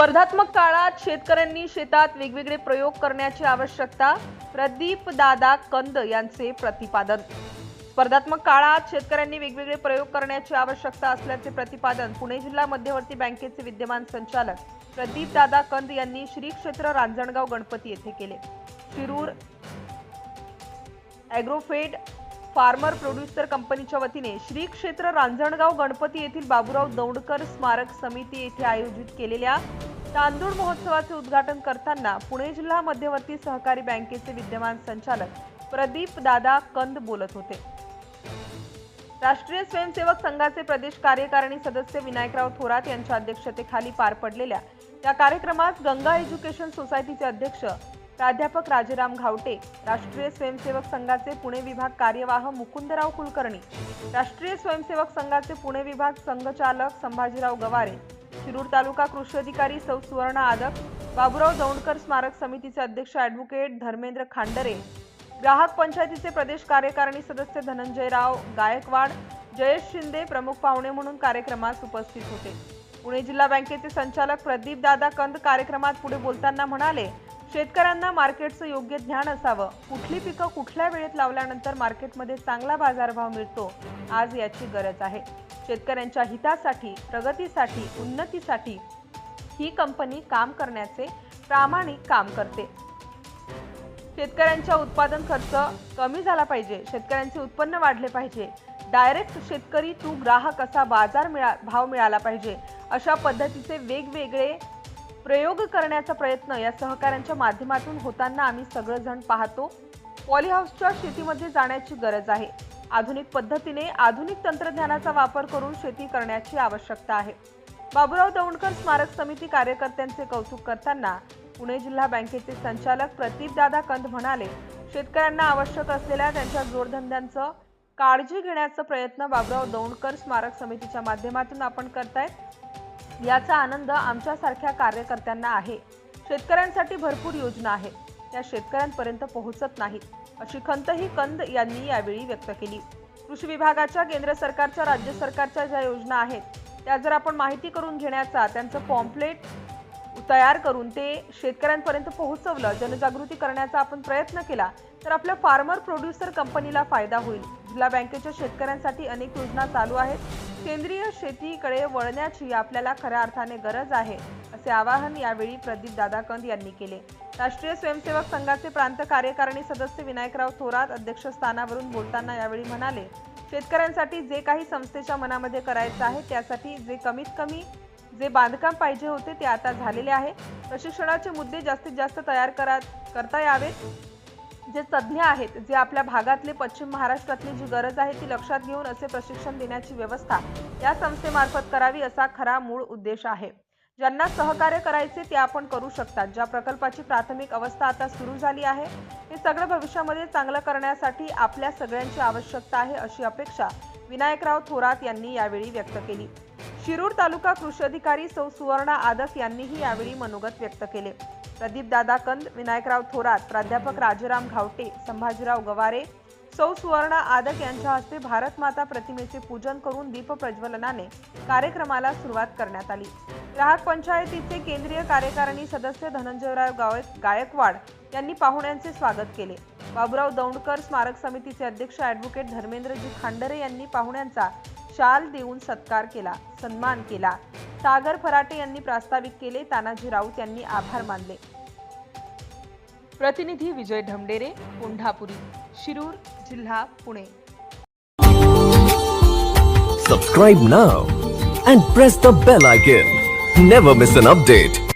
स्पर्धात्मक काळात शेतकऱ्यांनी शेतात वेगवेगळे प्रयोग करण्याची आवश्यकता प्रदीप दादा कंद यांचे प्रतिपादन. स्पर्धात्मक काळात शेतकऱ्यांनी वेगवेगळे प्रयोग करण्याची आवश्यकता असल्याचे प्रतिपादन पुणे जिल्हा मध्यवर्ती बँकेचे विद्यमान संचालक प्रदीप दादा कंद यांनी श्री क्षेत्र रांजणगाव गणपती येथे केले. शिरूर ॲग्रोफेड फार्मर प्रोड्युसर कंपनीच्या वतीने श्री क्षेत्र रांजणगाव गणपती येथील बाबूराव दौंडकर स्मारक समिती येथे आयोजित केलेल्या तांदूळ महोत्सवाचे उद्घाटन करताना पुणे जिल्हा मध्यवर्ती सहकारी बँकेचे विद्यमान संचालक प्रदीप दादा कंद बोलत होते. राष्ट्रीय स्वयंसेवक संघाचे प्रदेश कार्यकारिणी सदस्य विनायकराव थोरात यांच्या अध्यक्षतेखाली पार पडलेल्या या कार्यक्रमात गंगा एज्युकेशन सोसायटीचे अध्यक्ष प्राध्यापक राजेराम घावटे राष्ट्रीय स्वयंसेवक संघाचे पुणे विभाग कार्यवाह मुकुंदराव कुलकर्णी राष्ट्रीय स्वयंसेवक संघाचे पुणे विभाग संघचालक संभाजीराव गवारे शिरूर तालुका कृषी अधिकारी सौ सुवर्णा आदक बाबुराव दौंडकर स्मारक समितीचे अध्यक्ष ॲडव्होकेट धर्मेंद्र खांडरे ग्राहक पंचायतीचे प्रदेश कार्यकारिणी सदस्य धनंजयराव गायकवाड जयेश शिंदे प्रमुख पाहुणे म्हणून कार्यक्रमास उपस्थित होते. पुणे जिल्हा बँकेचे संचालक प्रदीप दादा कंद कार्यक्रमात पुढे बोलताना म्हणाले शेतकऱ्यांना मार्केटचं योग्य ज्ञान असावं. कुठली पिकं कुठल्या वेळेत लावल्यानंतर मार्केटमध्ये चांगला बाजारभाव मिळतो आज याची गरज आहे. शेतकऱ्यांच्या हितासाठी प्रगतीसाठी उन्नतीसाठी ही कंपनी काम करण्याचे प्रामाणिक काम करते. शेतकऱ्यांच्या उत्पादन खर्च कमी झाला पाहिजे शेतकऱ्यांचे उत्पन्न वाढले पाहिजे. डायरेक्ट शेतकरी तू ग्राहक असा बाजार मिळा भाव मिळाला पाहिजे. अशा पद्धतीचे वेगवेगळे प्रयोग करण्याचा प्रयत्न या सहकाऱ्यांच्या माध्यमातून होताना आम्ही सगळेजण पाहतो. पॉलीहाऊसच्या शेतीमध्ये जाण्याची गरज आहे. आधुनिक पद्धतीने आधुनिक तंत्रज्ञानाचा वापर करून शेती करण्याची आवश्यकता आहे. बाबुराव दौंडकर स्मारक समिती कार्यकर्त्यांचे कौतुक करताना पुणे जिल्हा बँकेचे संचालक प्रदीपदादा कंद म्हणाले शेतकऱ्यांना आवश्यक असलेल्या त्यांच्या जोडधंद्यांचं काळजी घेण्याचा प्रयत्न बाबुराव दौंडकर स्मारक समितीच्या माध्यमातून आपण करतायत. याचा आनंद आमच्यासारख्या कार्यकर्त्यांना आहे. शेतकऱ्यांसाठी भरपूर योजना आहेत. त्या शेतकऱ्यांपर्यंत पोहोचत नाहीत अशी खंतही कंद यांनी यावेळी व्यक्त केली. कृषी विभागाच्या केंद्र सरकारच्या राज्य सरकारच्या ज्या योजना आहेत त्या जर आपण माहिती करून घेण्याचा त्यांचं पॉम्पलेट तयार करून ते शेतकऱ्यांपर्यंत पोहोचवलं जनजागृती करण्याचा आपण प्रयत्न केला तर आपल्या फार्मर प्रोड्युसर कंपनीला फायदा होईल. जिल्हा बँकेच्या शेतकऱ्यांसाठी अनेक योजना चालू आहेत. सेंद्रिय शेतीकडे वळण्याची आपल्याला खऱ्या अर्थाने गरज आहे असे आवाहन यावेळी प्रदीप दादा कंद यांनी केले. राष्ट्रीय स्वयंसेवक संघाचे प्रांत कार्यकारिणी सदस्य विनायकराव थोरात अध्यक्षस्थानावरून बोलताना यावेळी म्हणाले शेतकऱ्यांसाठी जे काही संस्थेच्या मनामध्ये करायचं आहे त्यासाठी जे कमीत कमी जे बांधकाम पाहिजे होते ते आता झालेले आहे. प्रशिक्षणाचे मुद्दे जास्तीत जास्त तयार करा करता यावेत. जे तज्ज्ञ आहेत जे आपल्या भागातले पश्चिम महाराष्ट्रातली जी गरज आहे ती लक्षात घेऊन असे प्रशिक्षण देण्याची व्यवस्था या संस्थेमार्फत करावी असा खरा मूळ उद्देश आहे. ज्यांना सहकार्य करायचे ते आपण करू शकतात. ज्या प्रकल्पाची प्राथमिक अवस्था आता सुरू झाली आहे हे सगळं भविष्यामध्ये चांगलं करण्यासाठी आपल्या सगळ्यांची आवश्यकता आहे अशी अपेक्षा विनायकराव थोरात यांनी यावेळी व्यक्त केली. शिरूर तालुका कृषी अधिकारी सौ सुवर्णा आदक यांनीही यावेळी मनोगत व्यक्त केले. प्रदीप दादा कंद विनायकराव थोरात प्राध्यापक राजाराम घावटे संभाजीराव गवारे सौ सुवर्णा आदक यांच्या हस्ते भारत माता प्रतिमेचे पूजन करून दीप प्रज्वलनाने कार्यक्रमाला सुरुवात करण्यात आली. ग्राहक पंचायतीचे केंद्रीय कार्यकारिणी सदस्य धनंजयराव गावय गायकवाड यांनी पाहुण्यांचे स्वागत केले. बाबुराव दौंडकर स्मारक समितीचे अध्यक्ष ॲडव्होकेट धर्मेंद्रजी खांडरे यांनी पाहुण्यांचा शाल देऊन सत्कार केला सन्मान केला. सागर फराटे यांनी प्रास्ताविक केले तानाजी राऊत यांनी आभार मानले. प्रतिनिधी विजय ढमडेरे कोंढापुरी शिरूर जिल्हा Pune. Subscribe now and press the bell icon never miss an update